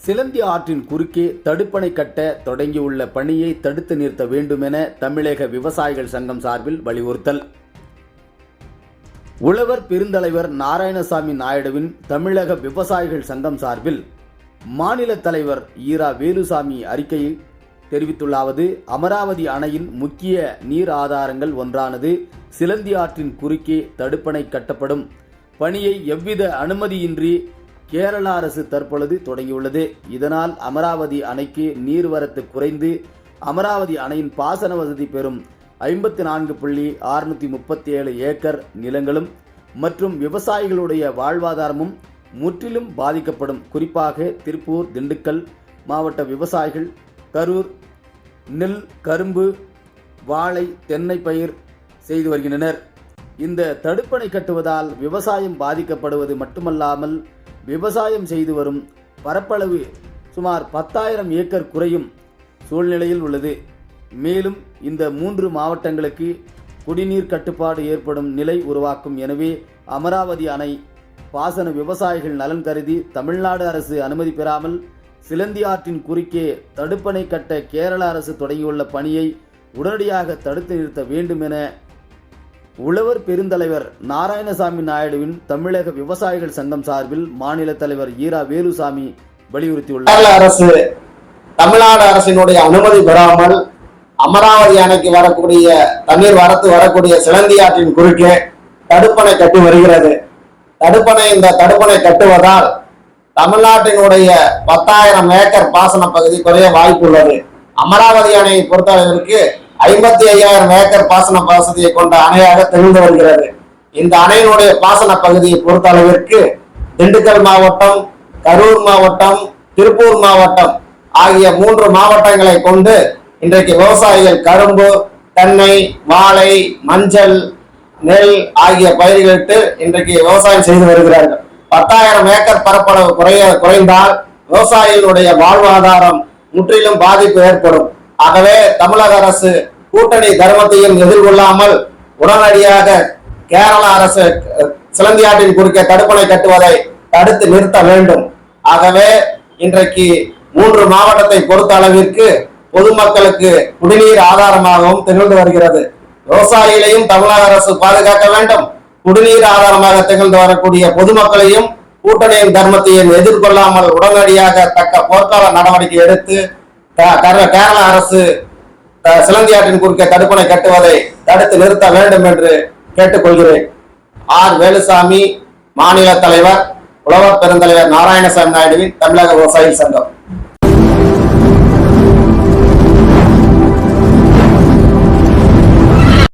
சிலந்தி ஆற்றின் குறுக்கே தடுப்பணை கட்ட தொடங்கியுள்ள பணியை தடுத்து நிறுத்த வேண்டுமென தமிழக விவசாயிகள் சங்கம் சார்பில் வலியுறுத்தல். உழவர் பெருந்தலைவர் நாராயணசாமி நாயுடுவின் தமிழக விவசாயிகள் சங்கம் சார்பில் மாநில தலைவர் ஈரா வேலுசாமி அறிக்கையை தெரிவித்துள்ளாவது அமராவதி அணையின் முக்கிய நீர் ஆதாரங்கள் ஒன்றானது சிலந்தி ஆற்றின் குறுக்கே தடுப்பணை கட்டப்படும். பணியை எவ்வித அனுமதியின்றி கேரள அரசு தற்பொழுது தொடங்கியுள்ளது. இதனால் அமராவதி அணைக்கு நீர்வரத்து குறைந்து அமராவதி அணையின் பாசன வசதி பெறும் ஐம்பத்தி நான்கு புள்ளி அறுநூற்றி முப்பத்தி ஏழு ஏக்கர் நிலங்களும் மற்றும் விவசாயிகளுடைய வாழ்வாதாரமும் முற்றிலும் பாதிக்கப்படும். குறிப்பாக திருப்பூர் திண்டுக்கல் மாவட்ட விவசாயிகள் கரூர் நெல் கரும்பு வாழை தென்னை பயிர் செய்து வருகின்றனர். இந்த தடுப்பணை கட்டுவதால் விவசாயம் பாதிக்கப்படுவது மட்டுமல்லாமல் விவசாயம் செய்து வரும் பரப்பளவு சுமார் பத்தாயிரம் ஏக்கர் குறையும் சூழ்நிலையில் உள்ளது. மேலும் இந்த மூன்று மாவட்டங்களுக்கு குடிநீர் கட்டுப்பாடு ஏற்படும் நிலை உருவாக்கும். எனவே அமராவதி அணை பாசன விவசாயிகள் நலன் கருதி தமிழ்நாடு அரசு அனுமதி பெறாமல் சிலந்தி ஆற்றின் குறுக்கே தடுப்பணை கட்ட கேரள அரசு தொடங்கியுள்ள பணியை உடனடியாக தடுத்து நிறுத்த வேண்டும் என உழவர் பெருந்தலைவர் நாராயணசாமி நாயுடுவின் தமிழக விவசாயிகள் சங்கம் சார்பில் மாநில தலைவர் ஈரா வேலுசாமி வலியுறுத்தியுள்ளார். அரசு தமிழ்நாடு அரசினுடைய அனுமதி பெறாமல் அமராவதி அணைக்கு வரக்கூடிய தண்ணீர் வரத்து வரக்கூடிய சிலந்தி ஆற்றின் குறுக்கே தடுப்பணை கட்டி வருகிறது. தடுப்பணை இந்த தடுப்பணை கட்டுவதால் தமிழ்நாட்டினுடைய பத்தாயிரம் ஏக்கர் பாசன பகுதி குறைய வாய்ப்பு உள்ளது. அமராவதி அணையை பொறுத்தளவிற்கு ஐம்பத்தி ஐயாயிரம் ஏக்கர் பாசன வசதியை கொண்ட அணையாக தெரிந்து வருகிறது. இந்த அணையினுடைய பாசன பகுதியை பொறுத்த அளவிற்கு திண்டுக்கல் மாவட்டம் கரூர் மாவட்டம் திருப்பூர் மாவட்டம் ஆகிய மூன்று மாவட்டங்களை கொண்டு இன்றைக்கு விவசாயிகள் கரும்பு தென்னை வாழை மஞ்சள் நெல் ஆகிய பயிர்களிட்டு இன்றைக்கு விவசாயம் செய்து வருகிறார்கள். பத்தாயிரம் ஏக்கர் பரப்பளவு குறைய குறைந்தால் விவசாயிகளுடைய வாழ்வாதாரம் முற்றிலும் பாதிப்பு ஏற்படும். ஆகவே தமிழக அரசு கூட்டணி தர்மத்தையும் எதிர்கொள்ளாமல் உடனடியாக கேரள அரசு சிலந்தியாட்டின் குறுக்கே தடுப்பணை கட்டுவதை தடுத்து நிறுத்த வேண்டும். ஆகவே இன்றைக்கு மூன்று மாவட்டத்தை பொறுத்த அளவிற்கு பொதுமக்களுக்கு குடிநீர் ஆதாரமாகவும் திகழ்ந்து வருகிறது. விவசாயிகளையும் தமிழக அரசு பாதுகாக்க வேண்டும். குடிநீர் ஆதாரமாக திகழ்ந்து வரக்கூடிய பொதுமக்களையும் கூட்டணியின் தர்மத்தையும் எதிர்கொள்ளாமல் உடனடியாக தக்க போர்க்கால நடவடிக்கை எடுத்து கேரள அரசு த- சிலந்தியாற்றின் குறுக்கே தடுப்பணை கட்டுவதை தடுத்து நிறுத்த வேண்டும் என்று கேட்டுக்கொள்கிறேன். ஆர். வேலுசாமி மாநில தலைவர் உழவர் பெருந்தலைவர் நாராயணசாமி நாயுடுவின் தமிழக விவசாயிகள் சங்கம்.